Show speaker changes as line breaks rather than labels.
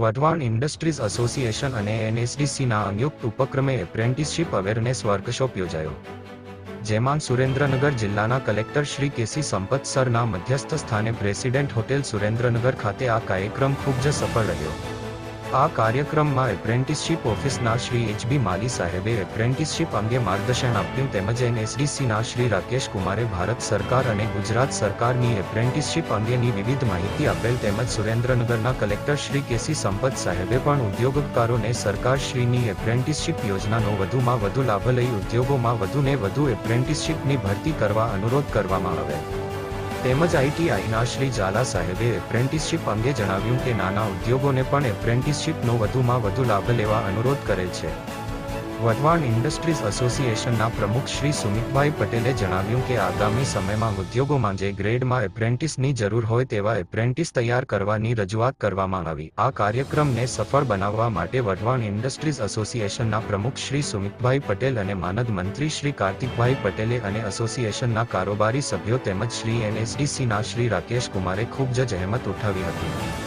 Wadhwan industries association અને એનએસડીસીના સંયુક્ત ઉપક્રમે એપ્રેન્ટિસશીપ અવેરનેસ વર્કશોપ યોજાયો. જેમાં સુરેન્દ્રનગર જિલ્લાના કલેક્ટર શ્રી કેસી સંપત સરના મધ્યસ્થ સ્થાને પ્રેસિડેન્ટ હોટેલ સુરેન્દ્રનગર ખાતે આ કાર્યક્રમ ખૂબ જ સફળ રહ્યો. આ કાર્યક્રમમાં એપ્રેન્ટિસશીપ ઓફિસના શ્રી એચબી માલી સાહેબે એપ્રેન્ટિસશીપ અંગે માર્ગદર્શન આપ્યું તેમજ એનએસડીસીના શ્રી રાકેશ કુમારે ભારત સરકાર અને ગુજરાત સરકારની એપ્રેન્ટિસશીપ અંગેની વિવિધ માહિતી આપેલ તેમજ સુરેન્દ્રનગરના કલેક્ટર શ્રી કેસી સંપત સાહેબે પણ ઉદ્યોગકારોને સરકારશ્રીની એપ્રેન્ટિસશીપ યોજનાનો વધુમાં વધુ લાભ લઈ ઉદ્યોગોમાં વધુને વધુ એપ્રેન્ટિસશીપની ભરતી કરવા અનુરોધ કરવામાં આવે તેમજ આઈટીઆઈના શ્રી ઝાલા સાહેબે એપ્રેન્ટિસશીપ અંગે જણાવ્યું કે નાના ઉદ્યોગોને પણ એપ્રેન્ટિસશીપનો વધુમાં વધુ લાભ લેવા અનુરોધ કરે છે. વઢવાણ ઇન્ડસ્ટ્રીઝ એસોસિએશનના પ્રમુખ શ્રી સુમિતભાઈ પટેલે જણાવ્યું કે આગામી સમયમાં ઉદ્યોગોમાં જે ગ્રેડમાં એપ્રેન્ટિસની જરૂર હોય તેવા એપ્રેન્ટિસ તૈયાર કરવાની રજૂઆત કરવામાં આવી. આ કાર્યક્રમને સફળ બનાવવા માટે વઢવાણ ઇન્ડસ્ટ્રીઝ એસોસિએશનના પ્રમુખ શ્રી સુમિતભાઈ પટેલ અને માનદ મંત્રી શ્રી કાર્તિકભાઈ પટેલે અને એસોસિએશનના કારોબારી સભ્યો તેમજ શ્રી એનએસડીસીના શ્રી રાકેશ કુમારે ખૂબ જ જહેમત ઉઠાવી હતી.